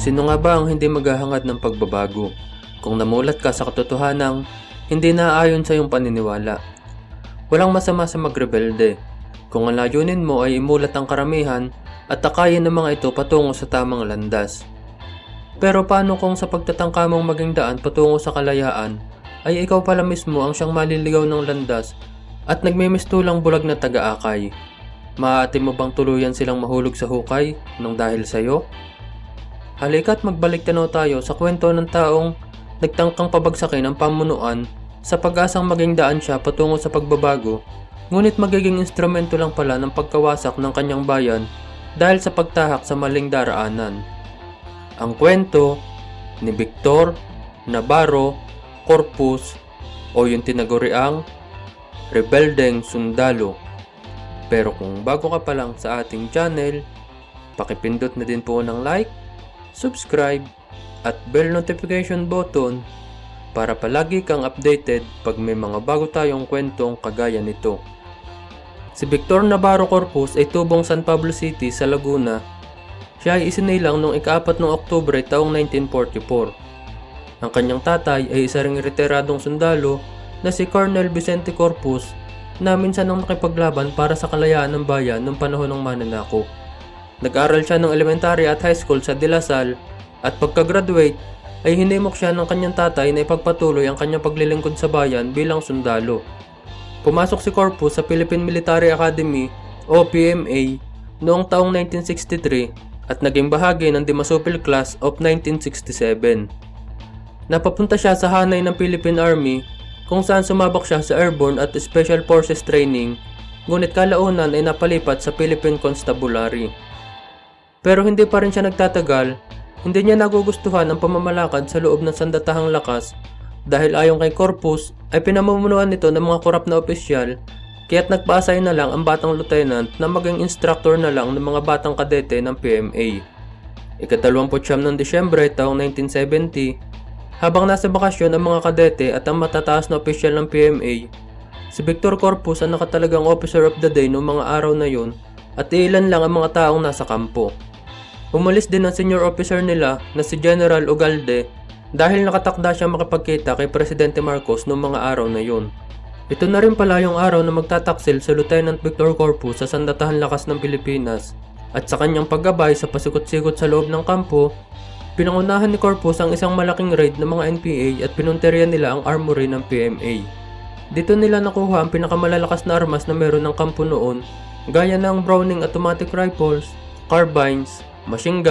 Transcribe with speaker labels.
Speaker 1: Sino nga ba ang hindi maghahangad ng pagbabago? Kung namulat ka sa katotohanang hindi naaayon sa iyong paniniwala. Walang masama sa magrebelde. Kung ang layunin mo ay imulat ang karamihan at takayin ng mga ito patungo sa tamang landas. Pero paano kung sa pagtatangka mong maging daan patungo sa kalayaan ay ikaw pala mismo ang siyang maliligaw ng landas at nagmimistulang bulag na taga-akay? Maaati mo bang tuluyan silang mahulog sa hukay nang dahil sa'yo? Halika't magbalik tanaw tayo sa kwento ng taong nagtangkang pabagsakin ang pamunuan sa pag-asang maging daan siya patungo sa pagbabago, ngunit magiging instrumento lang pala ng pagkawasak ng kanyang bayan dahil sa pagtahak sa maling daraanan. Ang kwento ni Victor Navarro Corpus o yung tinaguriang Rebeldeng Sundalo. Pero kung bago ka pa lang sa ating channel, pakipindot na din po ng like, subscribe, at bell notification button para palagi kang updated pag may mga bago tayong kwentong kagaya nito. Si Victor Navarro Corpus ay tubong San Pablo City sa Laguna. Siya ay isinilang noong ikaapat ng Oktubre taong 1944. Ang kanyang tatay ay isa ring retiradong sundalo na si Colonel Vicente Corpus na minsan nang nakipaglaban para sa kalayaan ng bayan noong panahon ng mananako. Nag-aral siya ng elementary at high school sa De La Salle at pagka-graduate ay hinimok siya ng kanyang tatay na ipagpatuloy ang kanyang paglilingkod sa bayan bilang sundalo. Pumasok si Corpus sa Philippine Military Academy o PMA noong taong 1963 at naging bahagi ng Dimasupil Class of 1967. Napapunta siya sa hanay ng Philippine Army kung saan sumabak siya sa Airborne at Special Forces Training ngunit kalaunan ay napalipat sa Philippine Constabulary. Pero hindi pa rin siya nagtatagal hindi niya nagugustuhan ang pamamalakad sa loob ng sandatahang lakas dahil ayon kay Corpus ay pinamumunuan nito ng mga korap na opisyal kaya't nagpaasay na lang ang batang lieutenant na maging instructor na lang ng mga batang kadete ng PMA. Ikatalawamputsyam ng Disyembre taong 1970, habang nasa bakasyon ang mga kadete at ang matataas na opisyal ng PMA, si Victor Corpus ang nakatalagang officer of the day noong mga araw na yun at ilan lang ang mga taong nasa kampo. Umalis din ang senior officer nila na si General Ugalde dahil nakatakda siyang makapagkita kay Presidente Marcos noong mga araw na yun. Ito na rin pala yung araw na magtataksil sa Lieutenant Victor Corpus sa Sandatahan Lakas ng Pilipinas at sa kanyang paggabay sa pasikot-sikot sa loob ng kampo, pinangunahan ni Corpus ang isang malaking raid ng mga NPA at pinunteriya nila ang armory ng PMA. Dito nila nakuha ang pinakamalalakas na armas na meron ng kampo noon gaya ng Browning automatic rifles, carbines, mashinga